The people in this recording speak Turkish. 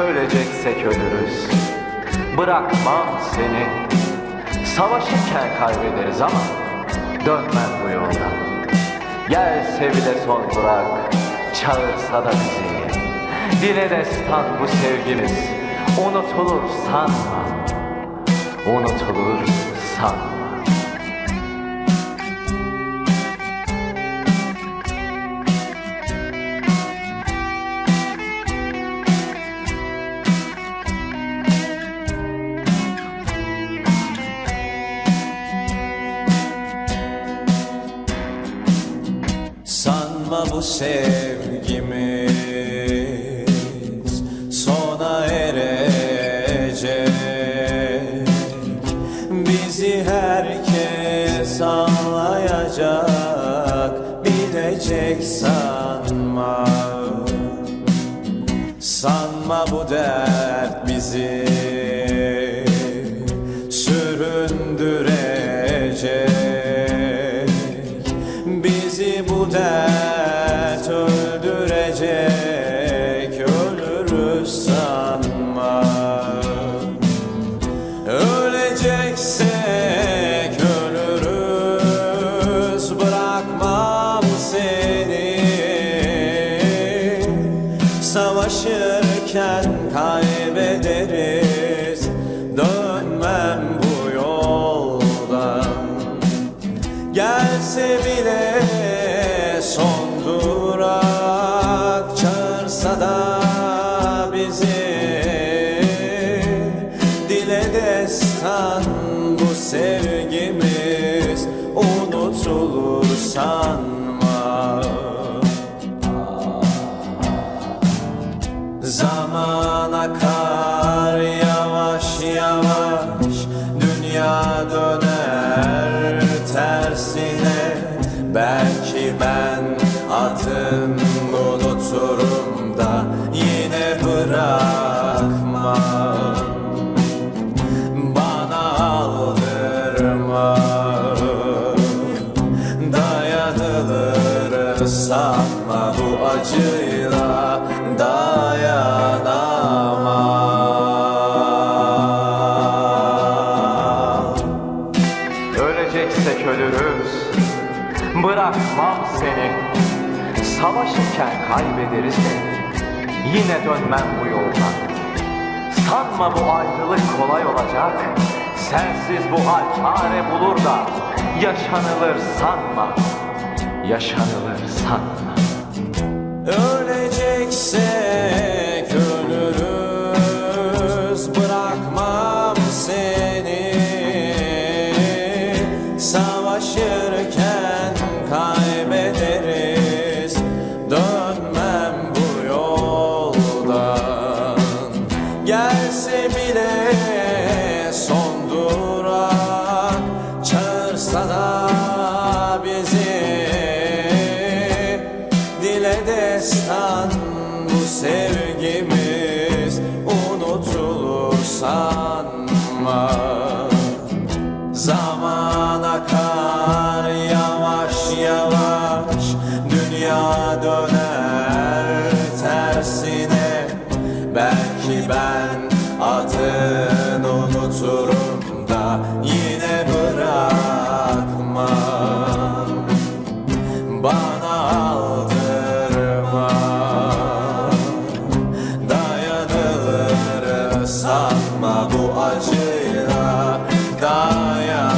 Öleceksek ölürüz. Bırakmam seni. Savaşırken kaybederiz ama Dönmem bu yoldan Gelse bile son bırak Çağırsa da bizi. Dile destan bu sevgimiz. Unutulur sanma Unutulur sanma Sanma bu sevgimiz sona erecek. Bizi herkes anlayacak bilecek sanma. Sanma bu dert bizi süründürecek. Bizi bu dert seni. Savaşırken kaybederiz. Dönmem bu yoldan. Gelse bile son durak Çağırsa da bizi. Dile destan bu sevgimiz. Unutulur sanma Bırakmam seni. Savaşırken kaybederiz de Yine dönmem bu yoldan Sanma bu ayrılık kolay olacak. Sensiz bu hal çare bulur da Yaşanılır sanma. Yaşanılır sanma. Öleceksek ölürüz Bırakmam seni. Savaşırken kaybederiz. Dönmem bu yoldan. Gelse bile son durak Çağırsa da bizi. Dile destan bu sevgimiz Unutulur sanma. Zaman Belki ben adını unuturum da yine bırakma Bana aldırma. Dayanılır sanma bu acıyla. Dayan